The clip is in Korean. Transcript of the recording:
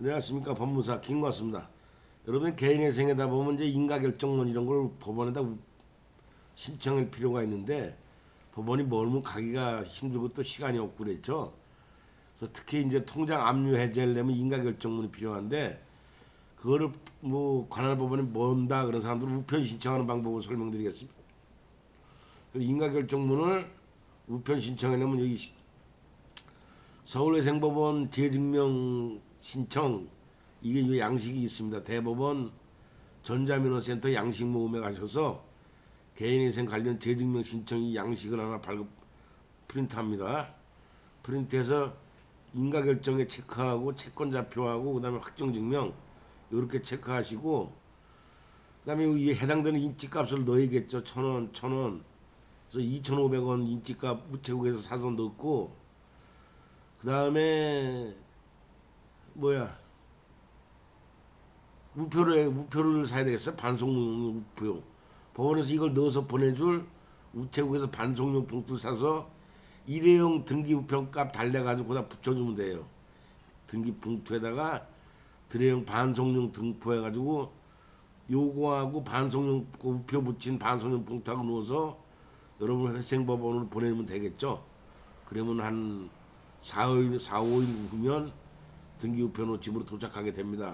안녕하십니까 법무사 김과수입니다. 여러분 개인의 생에다 보면 이제 인가결정문 이런 걸 법원에다 우- 신청할 필요가 있는데 법원이 멀면 가기가 힘들고 또 시간이 없고 그랬죠. 그래서 특히 이제 통장 압류 해제를 내면 인가결정문이 필요한데 그거를 뭐 관할 법원이 먼다 그런 사람들은 우편 신청하는 방법을 설명드리겠습니다. 그 인가결정문을 우편 신청하려면 여기 시- 서울외생법원 재증명 신청 이게 이 양식이 있습니다. 대법원 전자민원센터 양식 모음에 가셔서 개인회생 관련 재증명 신청 이 양식을 하나 발급 프린트합니다. 프린트해서 인가결정에 체크하고 채권자표하고 그 다음에 확정증명 이렇게 체크하시고 그 다음에 이 해당되는 인지값을 넣어야겠죠. 천 원, 천 원. 그래서 2,500원 인지값 우체국에서 사서 넣고 그 다음에 뭐야? 우표를 우표를 사야 되겠어? 반송용 우표. 법원에서 이걸 넣어서 보내줄 우체국에서 반송용 봉투 사서 일회용 등기 우표값 달래가지고 거기다 붙여주면 돼요. 등기 봉투에다가 일회용 반송용 등포 해가지고 요거하고 반송용 그 우표 붙인 반송용 봉투하고 넣어서 여러분 회생법원으로 보내면 되겠죠? 그러면 한 4일, 4, 5일 후면 등기우편으로 집으로 도착하게 됩니다.